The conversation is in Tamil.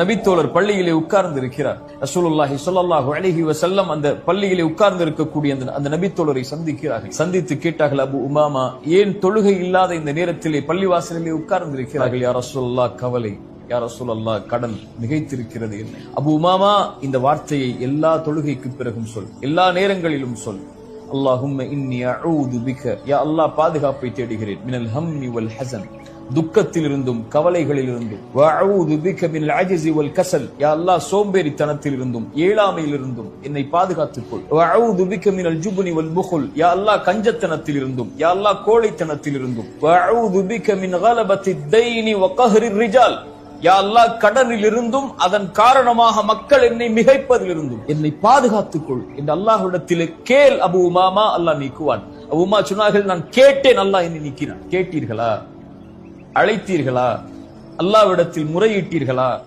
நபித்தோழர் பள்ளியிலே உட்கார்ந்து இருக்கிறார் ரசூலுல்லாஹி சொல்லல்லாஹு அலைஹி வசல்லம் அந்த பள்ளியிலே உட்கார்ந்து இருக்கக்கூடிய அந்த அந்த நபித்தோழரை சந்திக்கிறார்கள். சந்தித்து கேட்டார்கள் அபு உமாமா ஏன் தொழுகை இல்லாத இந்த நேரத்திலே பள்ளிவாசலிலே உட்கார்ந்து இருக்கிறார்கள் யார் ரசூல்லா கவலை. யார் ரசூலல்லா கடன் மிகைத்திருக்கிறது என்ன அபு உமாமா இந்த வார்த்தையை எல்லா தொழுகைக்கு பிறகும் சொல். எல்லா நேரங்களிலும் சொல். அல்லாஹும் இன்னி அஊது பிக. யா அல்லாஹ் பாதுகாப்பை தேடுகிறேன். மினல் ஹம்மி வல் ஹசன். துக்கத்திலிருந்தும் கவலைகளிலிருந்தும். வஅஊது பிக மினல் அஜ்ஸி வல் ஏழாமையிலிருந்தும் என்னை பாதுகாத்துக் கொள் வஅஊது வல் புகுல். யா கஞ்சத்தனத்தில் இருந்தும் யா அல்லாஹ் கோழைத்தனத்திலிருந்தும். வஅஊது பிக மின் கலபத்தி தைனி ரிஜால். யா அல்லா கடனில் இருந்தும் அதன் காரணமாக மக்கள் என்னை மிகைப்பதிலிருந்தும் என்னை பாதுகாத்துக் கொள் என்று அல்லாஹ்விடத்திலே கேள் அபு உமாமா அல்லாஹ் நீக்குவான். அபு உமா சொன்னார்கள் நான் கேட்டேன் அல்லாஹ் என்னை நீக்கினான். கேட்டீர்களா? அழைத்தீர்களா? அல்லாஹ்விடத்தில் முறையிட்டீர்களா?